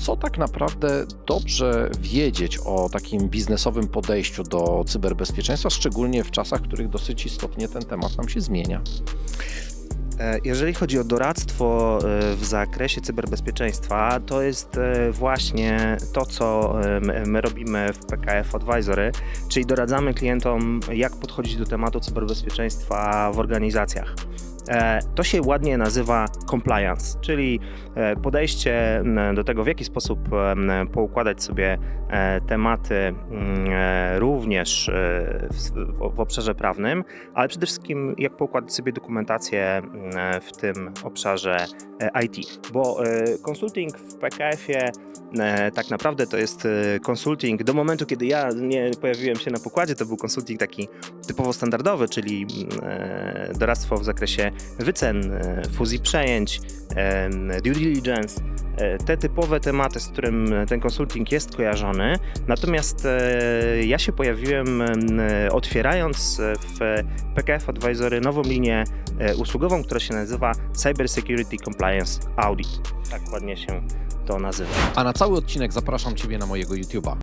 co tak naprawdę dobrze wiedzieć o takim biznesowym podejściu do cyberbezpieczeństwa, szczególnie w czasach, w których dosyć istotnie ten temat nam się zmienia? E, Jeżeli chodzi o doradztwo e, w zakresie cyberbezpieczeństwa, to jest e, właśnie to, co my robimy w PKF Advisory, czyli doradzamy klientom, jak podchodzić do tematu cyberbezpieczeństwa w organizacjach. E, To się ładnie nazywa compliance, czyli e, podejście do tego, w jaki sposób poukładać sobie e, tematy również w, obszarze prawnym, ale przede wszystkim jak poukładać sobie dokumentację w tym obszarze IT. Bo konsulting w PKF-ie tak naprawdę to jest e, konsulting do momentu, kiedy ja nie pojawiłem się na pokładzie, to był konsulting taki typowo standardowy, czyli mm, e, doradztwo w zakresie wycen, e, fuzji przejęć, e, due diligence, e, te typowe tematy, z którym ten konsulting jest kojarzony. Natomiast e, ja się pojawiłem e, otwierając e, w PKF Advisory nową linię e, usługową, która się nazywa Cyber Security Compliance Audit. Tak ładnie się to nazywa. A na cały odcinek zapraszam Ciebie na mojego YouTube'a.